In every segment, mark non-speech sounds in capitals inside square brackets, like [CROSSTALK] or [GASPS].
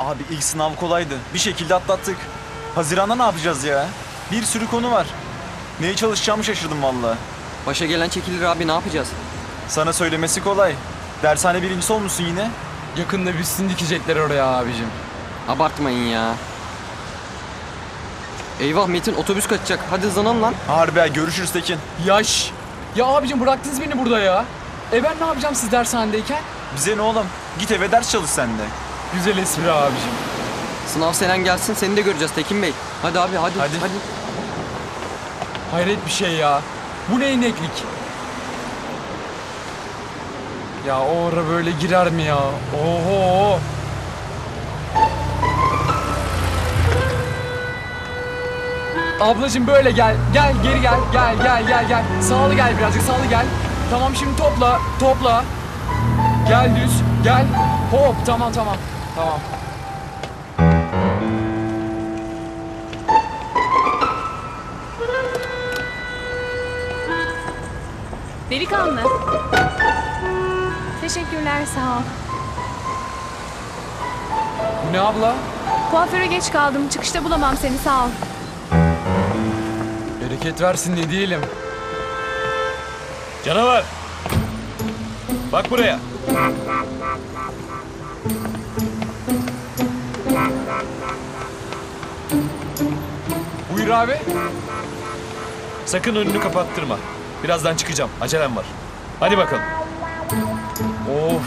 Abi ilk sınav kolaydı. Bir şekilde atlattık. Haziranda ne yapacağız ya? Bir sürü konu var. Neye çalışacağımı şaşırdım valla. Başa gelen çekilir abi ne yapacağız? Sana söylemesi kolay. Dershane birincisi olmuşsun yine. Yakında büstün dikecekler oraya abicim. Abartmayın ya. Eyvah Metin otobüs kaçacak. Hadi hızlanalım lan. Harbi ha, görüşürüz Tekin. Yaş. Ya abicim bıraktınız beni burada ya. E ben ne yapacağım siz dershanedeyken? Bize ne oğlum? Git eve ders çalış sen de. Güzel espri abicim. Sınav senen gelsin seni de göreceğiz Tekin Bey. Hadi abi hadi. Hadi. hadi. Hayret bir şey ya. Bu ne ineklik? Ya o ara böyle girer mi ya? Oho. Ablacım böyle gel. Gel geri gel. Gel gel gel gel. Sağlı gel birazcık sağlı gel. Tamam şimdi topla. Topla. Gel düz. Gel. Hop tamam tamam. Tamam. Delikanlı. Teşekkürler sağ ol. Bu ne abla? Kuaföre geç kaldım. Çıkışta bulamam seni sağ ol. Bereket versin ne diyelim. Canavar. Bak buraya. Buyur abi. Sakın önünü kapattırma. Birazdan çıkacağım. Acelem var. Hadi bakalım. Of.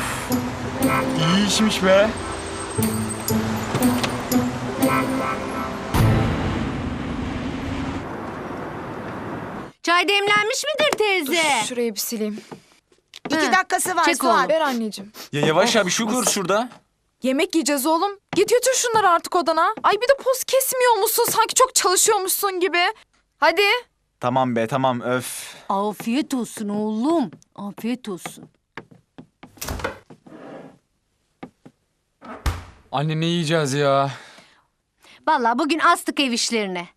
İyi işmiş be. Çay demlenmiş midir teyze? Şurayı bir sileyim. İki dakikası var Çek Suat. oğlum. Ver anneciğim. Ya yavaş ya bir şu kur şurada. Yemek yiyeceğiz oğlum. Git götür şunları artık odana. Ay bir de poz kesmiyor musun? Sanki çok çalışıyormuşsun gibi. Hadi. Tamam be tamam öf. Afiyet olsun oğlum. Afiyet olsun. Anne ne yiyeceğiz ya? Vallahi bugün astık ev işlerine.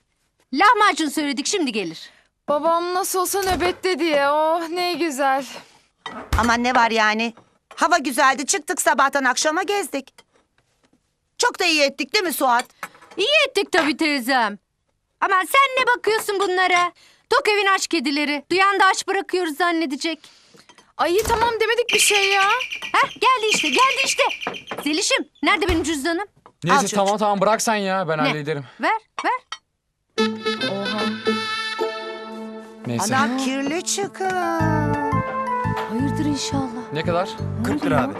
Lahmacun söyledik şimdi gelir. Babam nasıl olsa nöbette diye. Oh ne güzel. Aman ne var yani? Hava güzeldi çıktık sabahtan akşama gezdik. Çok da iyi ettik değil mi Suat? İyi ettik tabii teyzem. Ama sen ne bakıyorsun bunlara? Tok evin aç kedileri. Duyan da aç bırakıyoruz zannedecek. Ay tamam demedik bir şey ya. Heh geldi işte geldi işte. Zelişim nerede benim cüzdanım? Neyse tamam tamam bırak sen ya ben Ne? hallederim. Ver ver. Oha. Neyse. Ana kirli çıkın. Hayırdır inşallah. Ne kadar? 40 lira abi.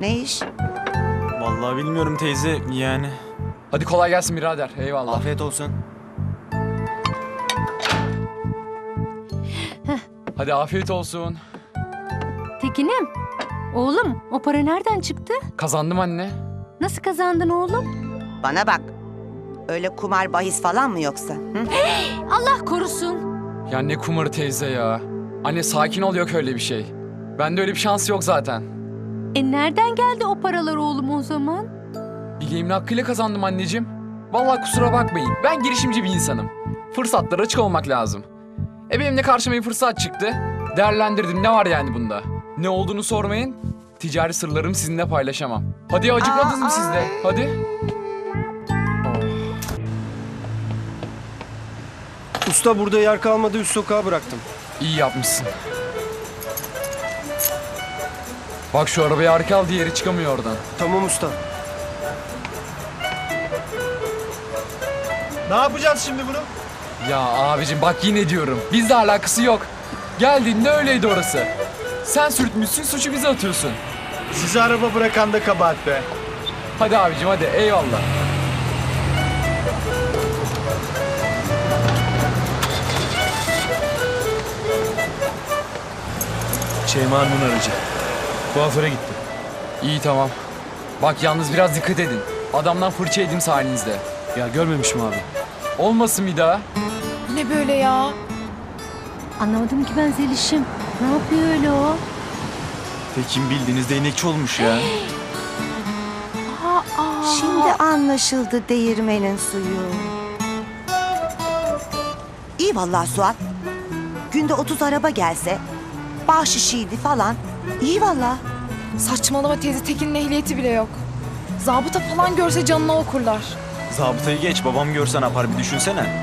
Ne iş? Vallahi bilmiyorum teyze yani. Hadi kolay gelsin birader. Eyvallah. Afiyet olsun. Hadi afiyet olsun. Tekinim. Oğlum o para nereden çıktı? Kazandım anne. Nasıl kazandın oğlum? Bana bak. Öyle kumar bahis falan mı yoksa? Hı? Allah korusun. Ya ne kumarı teyze ya. Anne sakin ol yok öyle bir şey. Bende öyle bir şans yok zaten. E nereden geldi o paralar oğlum o zaman? Bileğimin hakkıyla kazandım anneciğim. Vallahi kusura bakmayın. Ben girişimci bir insanım. Fırsatlara açık olmak lazım. E benim de karşıma bir fırsat çıktı. Değerlendirdim. Ne var yani bunda? Ne olduğunu sormayın. Ticari sırlarımı sizinle paylaşamam. Hadi acıkmadınız mı siz de? Hadi. Usta burada yer kalmadı üst sokağa bıraktım. İyi yapmışsın. Bak şu arabayı arka al diğeri çıkamıyor oradan. Tamam usta. Ne yapacağız şimdi bunu? Ya abicim bak yine diyorum. Bizle alakası yok. Geldiğinde öyleydi orası. Sen sürtmüşsün suçu bize atıyorsun. Sizi araba bırakan da kabahat be. Hadi abicim hadi eyvallah. Şeyma'nın aracı. Kuaföre gitti. İyi tamam. Bak yalnız biraz dikkat edin. Adamdan fırça yedim sayenizde. Ya görmemişim abi. Olmasın bir daha. Ne böyle ya? Anlamadım ki ben Zeliş'im. Ne yapıyor öyle o? Tekin bildiğiniz değnekçi olmuş ya. [GASPS] Şimdi anlaşıldı değirmenin suyu. İyi vallahi Suat. Günde 30 araba gelse, bahşişiydi falan. İyi vallahi. Saçmalama teyze Tekin'in ehliyeti bile yok. Zabıta falan görse canına okurlar. Zabıtayı geç babam görse ne yapar bir düşünsene.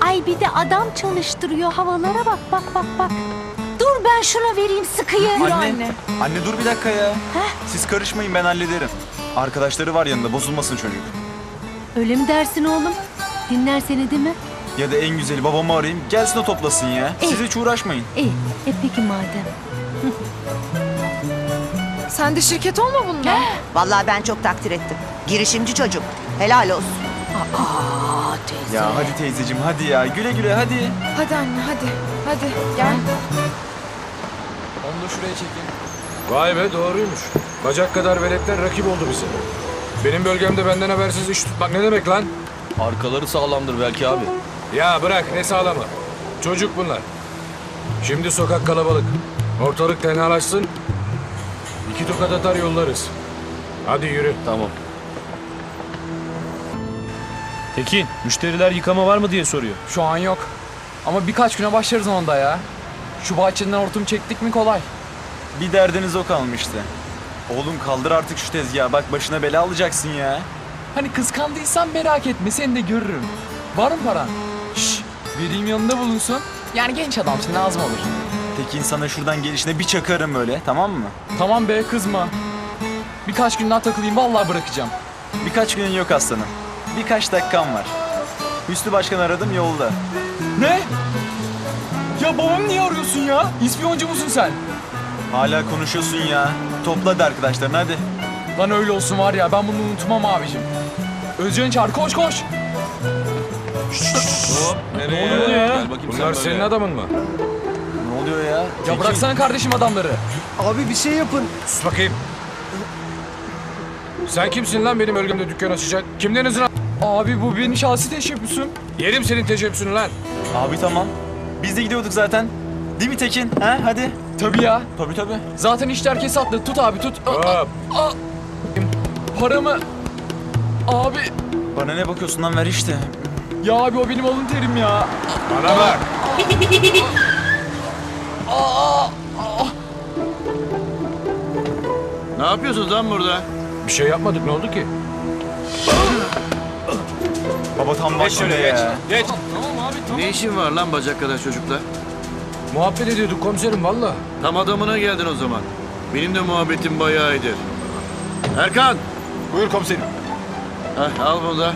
Ay bir de adam çalıştırıyor havalara bak bak bak bak. Dur ben şuna vereyim sıkıyı. Yürü anne. Anne dur bir dakika ya. Siz karışmayın ben hallederim. Arkadaşları var yanında bozulmasın çocuk. Öyle mi dersin oğlum? Dinler seni değil mi? Ya da en güzeli babamı arayayım gelsin o toplasın ya. Siz hiç uğraşmayın. İyi. E peki madem. Sen de şirket olma bununla. Vallahi ben çok takdir ettim. Girişimci çocuk. Helal olsun. Aa teyze. Ya hadi teyzeciğim hadi ya güle güle hadi. Hadi anne hadi. Hadi gel. Onu da şuraya çekeyim. Vay be doğruymuş. Bacak kadar veletler rakip oldu bize. Benim bölgemde benden habersiz iş tutmak ne demek lan? Arkaları sağlamdır belki abi. Ya bırak ne sağlamı. Çocuk bunlar. Şimdi sokak kalabalık. Ortalık tenhalaşsın. İki tokat atar yollarız. Hadi yürü. Tamam. Tekin, müşteriler yıkama var mı diye soruyor. Şu an yok. Ama birkaç güne başlarız onda ya. Şu bahçeden hortum çektik mi kolay. Bir derdiniz o kalmıştı. Oğlum kaldır artık şu tezgahı bak başına bela alacaksın ya. Hani kıskandıysan merak etme seni de görürüm. Var mı paran? Şşş vereyim yanında bulunsun. Yani genç adamsın lazım olur. Tekin sana şuradan gelişine bir çakarım öyle tamam mı? Tamam be kızma. Birkaç gün daha takılayım vallahi bırakacağım. Birkaç günün yok aslanım. Birkaç dakikam var. Hüsnü Başkan aradım yolda. Ne? Ya babam niye arıyorsun ya? İspiyoncu musun sen? Hala konuşuyorsun ya. Topla hadi arkadaşlarını hadi. Lan öyle olsun var ya ben bunu unutmam abicim. Özcan çağır koş koş. Nereye? oluyor ya? Bunlar senin adamın mı? Oluyor ya? Ya Tekin, bıraksana kardeşim adamları. Abi bir şey yapın. Sus bakayım. Sen kimsin lan benim bölgemde dükkan açacak? Kimden izin al- Abi bu benim şahsi teşebbüsüm. Yerim senin teşebbüsünü lan. Abi tamam. Biz de gidiyorduk zaten. Değil mi Tekin? Ha hadi. Tabii ya. Tabii tabii. Zaten işler kesatlı. Tut abi tut. Hop. Paramı... Abi... Bana ne bakıyorsun lan ver işte. Ya abi o benim alın terim ya. Bana bak. Ne yapıyorsunuz lan burada? Bir şey yapmadık ne oldu ki? Baba tam başladı ya. Geç. Ne işin var lan bacak kadar çocukla? Muhabbet ediyorduk komiserim valla. Tam adamına geldin o zaman. Benim de muhabbetim bayağı iyidir. Erkan! Buyur komiserim. Heh, al bunu da.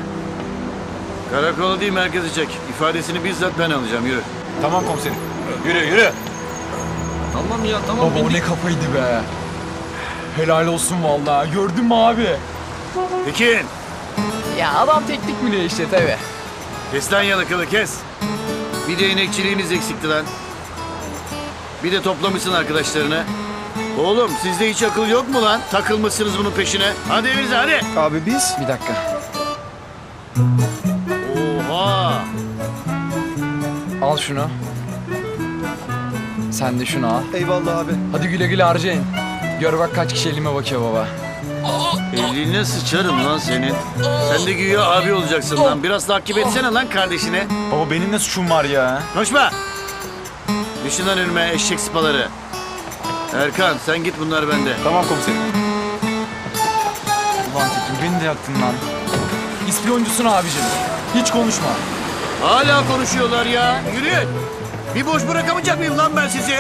Karakola değil merkeze çek. İfadesini bizzat ben alacağım yürü. Tamam komiserim. Yürü yürü. Tamam ya tamam. Baba o ne kafaydı be. Helal olsun vallahi. Gördün mü abi? Tekin! Ya adam teknik mi işte tabi. Kes lan yalakalı kes. Bir de inekçiliğiniz eksikti lan. Bir de toplamışsın arkadaşlarını. Oğlum sizde hiç akıl yok mu lan? Takılmışsınız bunun peşine. Hadi evinize hadi. Abi biz? Bir dakika. Oha! Al şunu. Sen de şunu al. Eyvallah abi. Hadi güle güle harcayın. Gör bak kaç kişi elime bakıyor baba. Eline sıçarım lan senin. Sen de güya abi olacaksın lan. Biraz takip etsene lan kardeşine. Baba benim ne suçum var ya? Konuşma. Düşün lan önüme eşek sıpaları. Erkan sen git bunlar bende. Tamam komiserim. Ulan Tekin beni de yaktın lan. İspiyoncusun abicim. Hiç konuşma. Hala konuşuyorlar ya. Yürüyün. Bir boş bırakamayacak mıyım lan ben sizi?